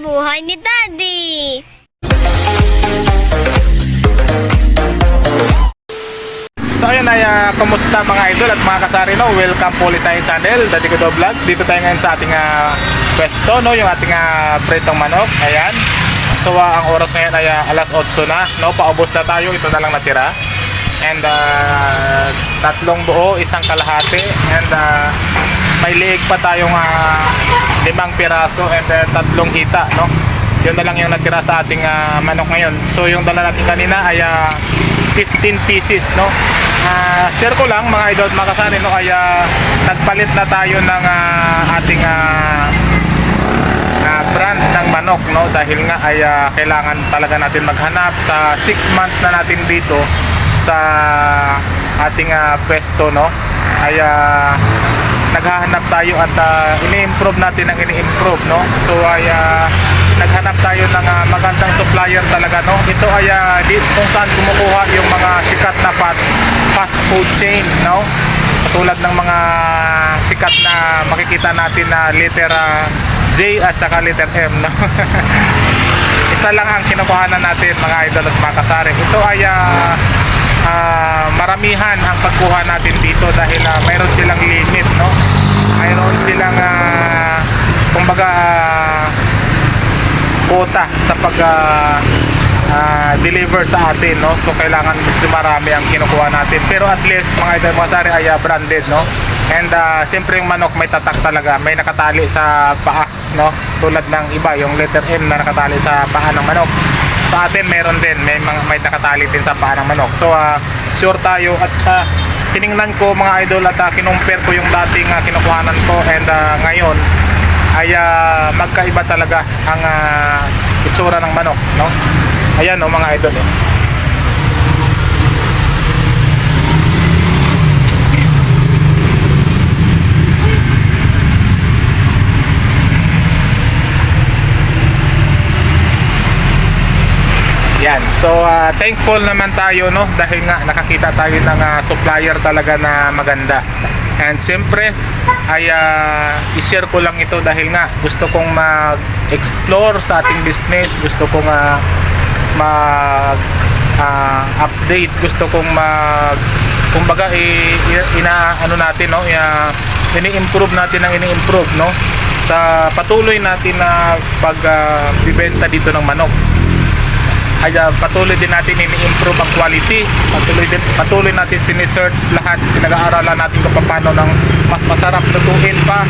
buhay ni Daddy. So ayun ay ah, kumusta mga idol at mga kasari no? Welcome po ulit sa aking channel, Daddy Kudo Vlogs. Dito tayo ngayon sa ating ah, pwesto, no? yung ating ah, pritong manok. Ayan. So ah, ang oras ngayon ay ah, alas 8 na, no? Paubos na tayo, ito na lang natira. And ah, tatlong buo, isang kalahati. And ah, may liig pa tayong ah, limang piraso and ah, tatlong hita, no? Yun na lang yung natira sa ating ah, manok ngayon. So yung dala natin kanina ay ah, 15 pieces, no? Ah, share ko lang mga idol at mga kasari, no? Kaya nagpalit na tayo ng ah, ating ah, ah, brand ng manok, no? Dahil nga ay ah, kailangan talaga natin maghanap sa 6 months na natin dito sa ating ah, pwesto, no? Ay ah, naghahanap tayo at ah, ini-improve natin ang ini-improve, no? So ay ah, naghanap tayo ng ah, magandang supplier talaga, no? Ito ay di, kung saan kumukuha yung mga sikat na fast food chain, no? Katulad ng mga sikat na makikita natin na letter ah, J at saka letter M, no? Isa lang ang kinukuhanan natin mga idol at mga kasari. Ito ay ah, ah, maramihan ang pagkuha natin dito dahil ah, mayroon silang limit, no? Mayroon silang ah, kumbaga ah, quota sa pag ah, ah, deliver sa atin no? So kailangan medyo marami ang kinukuha natin. Pero at least mga idol mga sari ay ah, branded no? And uh, siyempre yung manok may tatak talaga. May nakatali sa paa no? Tulad ng iba yung letter M na nakatali sa paa ng manok sa atin meron din may may nakatali din sa paa ng manok so ah, sure tayo at saka tiningnan ko mga idol at uh, kinumpare ko yung dating ah, kinukuhanan ko and ah, ngayon ay ah, magkaiba talaga ang ah, itsura ng manok, no? Ayan oh, mga idol. Oh. Yan. So ah, thankful naman tayo no? Dahil nga nakakita tayo ng ah, supplier talaga na maganda. And siyempre ay ah, i-share ko lang ito dahil nga gusto kong mag-explore sa ating business, gusto kong ah, mag ah, update, gusto kong mag kumbaga i, ina ano natin no, ya ini-improve natin ang ini-improve no? Sa patuloy natin na pag ah, bibenta dito ng manok ay uh, patuloy din natin ini-improve ang quality. Patuloy din patuloy natin sini-search lahat. Pinag-aaralan natin kung paano ng mas masarap lutuin pa.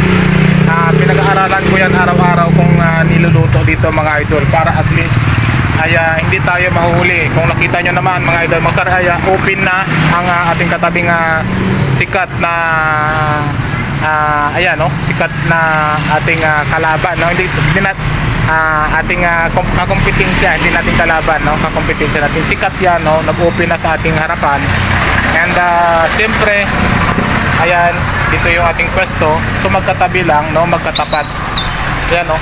Ah, pinag-aaralan ko yan araw-araw kung ah, niluluto dito mga idol para at least ay ah, hindi tayo mahuhuli. Kung nakita nyo naman mga idol mga ay ah, open na ang ah, ating katabing ah, sikat na ah, ayan no sikat na ating ah, kalaban no hindi, hindi nat ah, ating uh, kom- hindi natin kalaban, no? kakompetensya natin. Sikat yan, no? nag-open na sa ating harapan. And uh, siyempre, ayan, dito yung ating pwesto. So magkatabi lang, no? magkatapat. Ayan, no?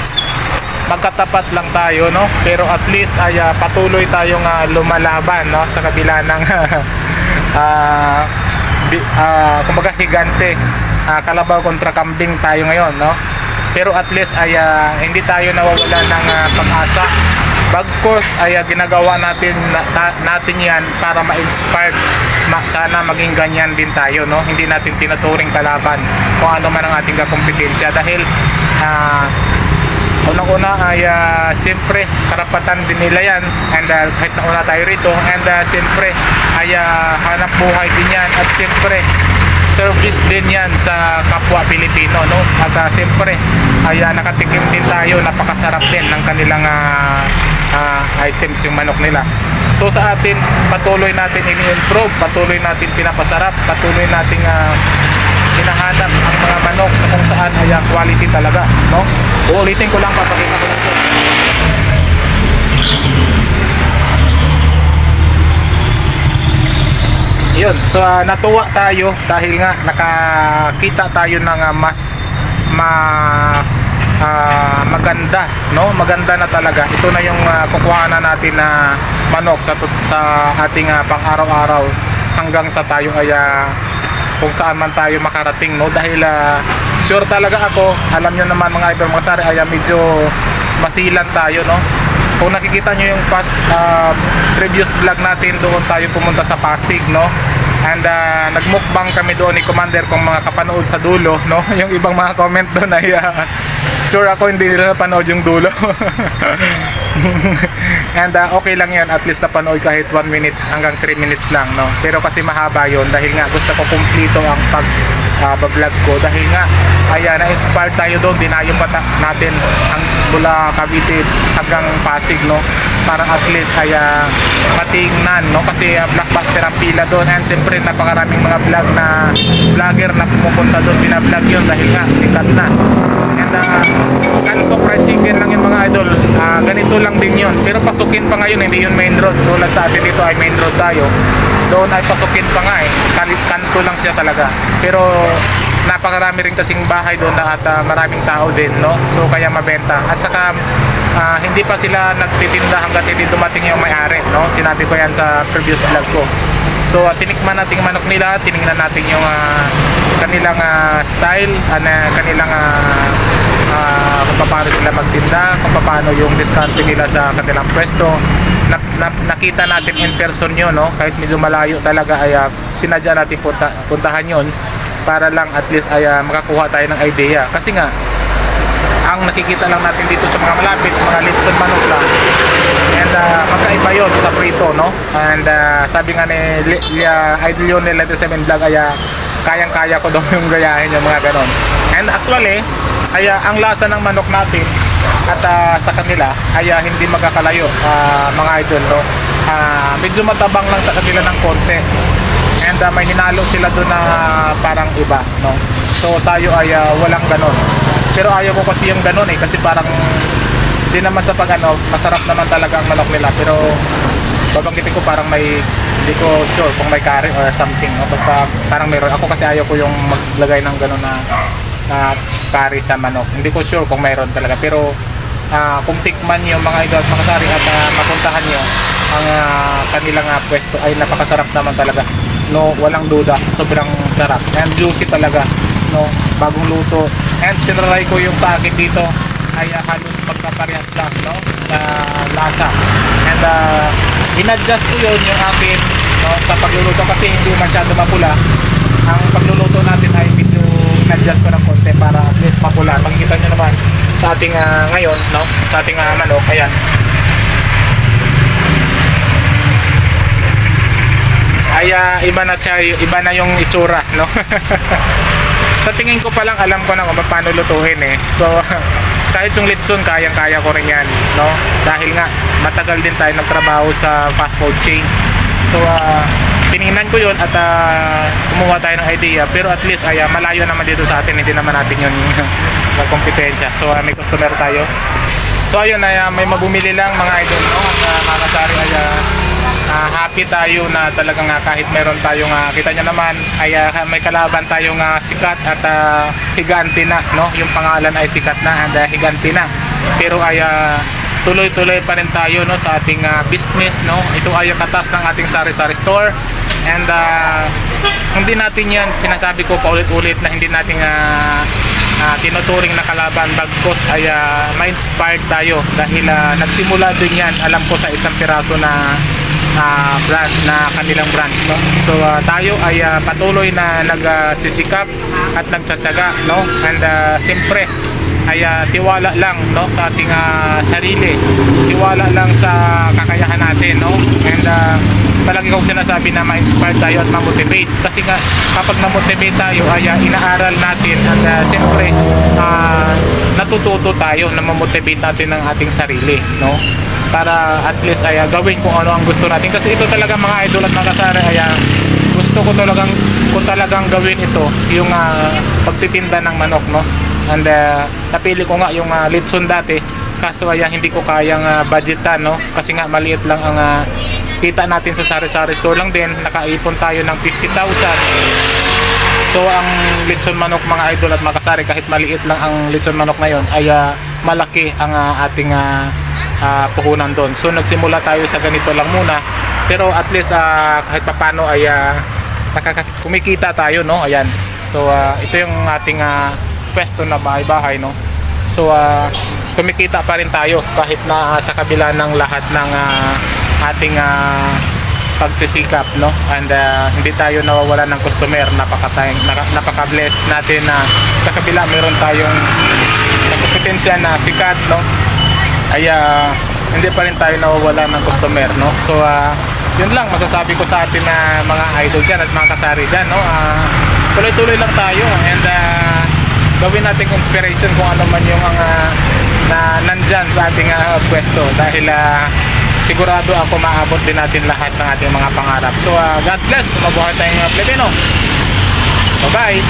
magkatapat lang tayo, no? pero at least ay ah, patuloy tayong ah, lumalaban no? sa kabila ng ah, di, ah, kumbaga higante Ah, kalabaw kontra kambing tayo ngayon no? Pero at least ay ah, hindi tayo nawawala ng ah, pag-asa. Bagkos ay ah, ginagawa natin na- natin yan para ma-inspired ma- sana maging ganyan din tayo no? Hindi natin tinuturing kalaban kung ano man ang ating kakompetensya dahil ah, unang-una ay ah, siyempre karapatan din nila yan and ah, kahit nauna tayo rito and ah, siyempre ay ah, hanap buhay din yan at siyempre service din yan sa kapwa Pilipino no? At ah, siyempre ay ah, nakatikim din tayo. Napakasarap din ng kanilang ah, ah, items yung manok nila. So sa atin patuloy natin ini-improve patuloy natin pinapasarap patuloy natin ah, hinahanap ang mga manok na kung saan ay ah, quality talaga no? Uulitin ko lang papakita ko lang yun so ah, natuwa tayo dahil nga nakakita tayo ng ah, mas ma ah, maganda no? Maganda na talaga. Ito na yung uh, kukuhanan natin na manok sa sa ating ah, pang-araw-araw hanggang sa tayo ay ah, kung saan man tayo makarating no? Dahil ah, sure talaga ako alam nyo naman mga idol mga sari ay ah, medyo masilan tayo no kung nakikita nyo yung past uh, previous vlog natin doon tayo pumunta sa Pasig no? And uh, nagmukbang kami doon ni Commander kung mga kapanood sa dulo no? Yung ibang mga comment doon ay uh, sure ako hindi nila napanood yung dulo. And uh, okay lang yan. At least napanood kahit 1 minute hanggang 3 minutes lang no? Pero kasi mahaba yon dahil nga gusto ko kumplito ang pag uh, vlog ko. Dahil nga ay uh, na-inspire tayo doon. Dinayo pa natin ang mula Cavite hanggang Pasig no? Para at least ay uh, matingnan no? Kasi uh, blockbuster ang pila doon. And siyempre napakaraming mga vlog na vlogger na pumupunta doon. Binablog yun dahil nga sikat na. And uh, kanto fried chicken lang yung mga idol. Ah, ganito lang din yun. Pero pasukin pa ngayon hindi yun main road. Tulad sa atin dito ay main road tayo doon ay pasukin pa nga eh. Kan- kanto lang siya talaga. Pero napakarami rin kasing bahay doon at ah, maraming tao din no? So kaya mabenta. At saka ah, hindi pa sila nagtitinda hanggat hindi dumating yung may-ari no? Sinabi ko yan sa previous vlog ko. So ah, tinikman natin manok nila. Tiningnan natin yung ah, kanilang ah, style ano kanilang ah, ah, kung paano sila magtinda, kung paano yung diskarte nila sa kanilang pwesto. Na, na, nakita natin in person yun, no? kahit medyo malayo talaga ay ah, sinadya natin punta, puntahan yun para lang at least ay ah, makakuha tayo ng idea. Kasi nga, ang nakikita lang natin dito sa mga malapit, mga litson manok lang. And uh, magkaiba yun sa prito, no? And uh, sabi nga ni Li- uh, Idol yun nila 7 vlog ay ah, kayang-kaya ko daw yung gayahin yung mga ganon. And actually, ay ah, ang lasa ng manok natin at ah, sa kanila ay ah, hindi magkakalayo ah, mga idol, no? Ah, medyo matabang lang sa kanila ng konti. And ah, may hinalo sila doon na parang iba, no? So tayo ay ah, walang ganon. Pero ayaw ko kasi yung ganon eh kasi parang hindi naman sa pag ano, masarap naman talaga ang manok nila pero babanggitin ko parang may hindi ko sure kung may curry or something no? basta parang meron ako kasi ayaw ko yung maglagay ng gano'n na na curry sa manok. Hindi ko sure kung mayroon talaga pero ah, kung tikman nyo mga idol at mga sari at ah, mapuntahan nyo ang ah, kanilang ah, pwesto ay napakasarap naman talaga. No walang duda sobrang sarap and juicy talaga no bagong luto. And tinry ko yung sa akin dito ay ah, halos magkaparehas lang no na lasa. And uh, in-adjust ko yun yung akin no, sa pagluluto kasi hindi masyado mapula. Ang pagluluto natin ay in-adjust ko ng konti para at least mapula makikita nyo naman sa ating ah, ngayon no? Sa ating ah, manok. Ayan. Ay ah, iba na siya iba na yung itsura no? Sa tingin ko pa lang alam ko na kung paano lutuhin eh. So kahit yung litson kayang kaya ko rin yan no? Dahil nga matagal din tayo nagtrabaho sa fast food chain. So ah, tiningnan ko yun at ah, kumuha tayo ng idea. Pero at least ay ah, malayo naman dito sa atin. Hindi naman natin yun kompetensya. So ah, may customer tayo. So ayun ay ah, may mabumili lang mga idol no? At uh, mga kasari ay ah, ah, happy tayo na talagang ah, kahit meron tayong ah, kita nyo naman ay ah, may kalaban tayong ah, sikat at ah, higanti na no? Yung pangalan ay sikat na and ah, higanti na. Pero ay ah, tuloy-tuloy pa rin tayo no sa ating ah, business no? Ito ay ang katas ng ating sari-sari store. And ah, hindi natin yan sinasabi ko paulit-ulit na hindi natin ah, ah, tinuturing na kalaban. Bagkos ay ah, ma-inspired tayo dahil ah, nagsimula din yan alam ko sa isang piraso na ah, brand na kanilang branch no? So ah, tayo ay ah, patuloy na nagsisikap at nagtsatsaga no? And ah, siyempre ay ah, tiwala lang no sa ating ah, sarili. Tiwala lang sa kakayahan natin no. And uh, palagi kong sinasabi na ma-inspire tayo at ma-motivate. Kasi nga kapag na-motivate tayo ay ah, inaaral natin at uh, siyempre ah, natututo tayo na ma-motivate natin ng ating sarili no. Para at least ay ah, gawin kung ano ang gusto natin. Kasi ito talaga mga idol at mga kasari ay ah, gusto ko talagang kung talagang gawin ito yung ah, pagtitinda ng manok no and uh, napili ko nga yung uh, litson dati. Kaso ay ah, hindi ko kayang uh, budgetan no? Kasi nga maliit lang ang ah, kita natin sa sari-sari store lang din. Nakaipon tayo ng 50,000 so ang litson manok mga idol at makasari kahit maliit lang ang litson manok ngayon ay ah, malaki ang ah, ating ah, ah, puhunan doon. So nagsimula tayo sa ganito lang muna. Pero at least ah, kahit papano ay nakaka- kumikita tayo no? Ayan. So ah, ito yung ating ah, pwesto na bahay-bahay no? So ah, kumikita pa rin tayo kahit na ah, sa kabila ng lahat ng ah, ating ah, pagsisikap no? And ah, hindi tayo nawawala ng customer. Napaka napaka-bless natin na sa kabila meron tayong kompetensya na sikat no? Ay ah, hindi pa rin tayo nawawala ng customer no? So ah, yun lang masasabi ko sa atin na mga idol dyan at mga kasari dyan no? Ah, tuloy-tuloy lang tayo. And ah, gawin nating inspiration kung ano man yung mga na nandyan sa ating ah, pwesto. Dahil ah, sigurado ako maabot din natin lahat ng ating mga pangarap. So ah, God bless. Mabuhay tayong mga Pilipino. Bye